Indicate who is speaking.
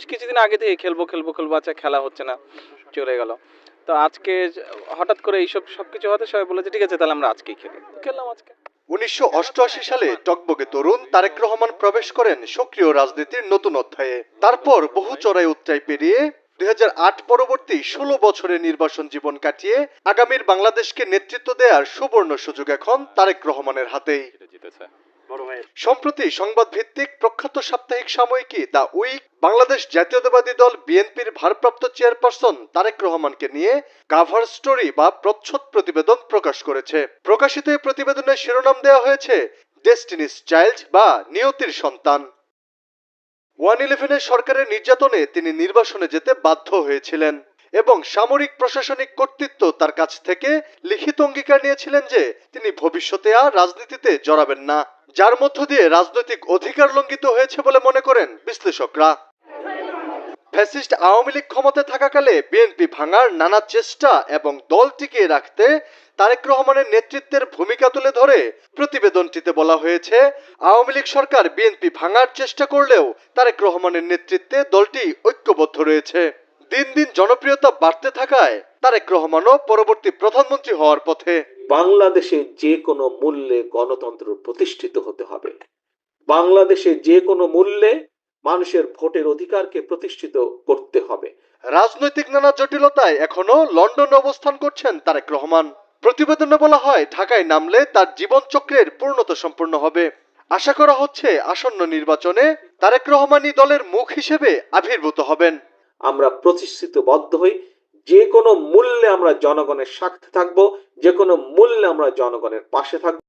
Speaker 1: বেশ কিছুদিন আগে থেকে খেলব খেলব খেলব আচ্ছা খেলা হচ্ছে না চলে গেল। তো আজকে হঠাৎ করে এইসব সব কিছু হতে সবাই বলেছে ঠিক আছে তাহলে আমরা আজকেই খেলি। খেললাম আজকে।
Speaker 2: উনিশশো অষ্টআশি সালে টকবগে তরুণ তারেক রহমান প্রবেশ করেন সক্রিয় রাজনীতির নতুন অধ্যায়ে। তারপর বহু চড়াই উচ্চাই পেরিয়ে দুই হাজার আট পরবর্তী ষোলো বছরের নির্বাচন জীবন কাটিয়ে আগামীর বাংলাদেশকে নেতৃত্ব দেওয়ার সুবর্ণ সুযোগ এখন তারেক রহমানের হাতেই। সম্প্রতি সংবাদ ভিত্তিক প্রখ্যাত সাপ্তাহিক সাময়িকী দ্য উইক, বাংলাদেশ জাতীয়তাবাদী দল বিএনপির ভারপ্রাপ্ত চেয়ারপারসন তারেক রহমানকে নিয়ে কাভার স্টোরি বা প্রচ্ছদ প্রতিবেদন প্রকাশ করেছে। প্রকাশিত এই প্রতিবেদনের শিরোনাম দেওয়া হয়েছে, ডেস্টিনিস চাইল্ড বা নিয়তির সন্তান। ওয়ান ইলেভেনের সরকারের নির্যাতনে তিনি নির্বাসনে যেতে বাধ্য হয়েছিলেন। এবং সামরিক প্রশাসনিক কর্তৃত্ব তার কাছ থেকে লিখিত অঙ্গীকার নিয়েছিলেন যে তিনি ভবিষ্যতে আর রাজনীতিতে জড়াবেন না, যার মধ্য দিয়ে রাজনৈতিক অধিকার লঙ্ঘিত হয়েছে বলে মনে করেন বিশ্লেষকরা। ফ্যাসিস্ট আওয়ামী লীগ ক্ষমতায় থাকাকালে বিএনপি ভাঙার নানা চেষ্টা এবং দল টিকিয়ে রাখতে তারেক রহমানের নেতৃত্বের ভূমিকা তুলে ধরে প্রতিবেদনটিতে বলা হয়েছে, আওয়ামী লীগ সরকার বিএনপি ভাঙার চেষ্টা করলেও তারেক রহমানের নেতৃত্বে দলটি ঐক্যবদ্ধ রয়েছে। দিন দিন জনপ্রিয়তা বাড়তে থাকায় তারেক রহমানও পরবর্তী প্রধানমন্ত্রী হওয়ার পথে
Speaker 3: বাংলাদেশে যে কোনো মূল্যে গণতন্ত্র প্রতিষ্ঠিত হতে হবে। বাংলাদেশে যে কোনো মূল্যে মানুষের ভোটের অধিকারকে প্রতিষ্ঠিত করতে হবে।
Speaker 2: রাজনৈতিক নানা জটিলতায় এখনও লন্ডনে অবস্থান করছেন তারেক রহমান। প্রতিবেদনে বলা হয় ঢাকায় নামলে তার জীবনচক্রের পূর্ণতা সম্পূর্ণ হবে। আশা করা হচ্ছে আসন্ন নির্বাচনে তারেক রহমানই দলের মুখ হিসেবে আবির্ভূত হবেন।
Speaker 3: আমরা প্রতিষ্ঠিতবদ্ধ হই। যে কোনো মূল্যে আমরা জনগণের স্বার্থে থাকব যে কোনো মূল্যে আমরা জনগণের পাশে থাকব।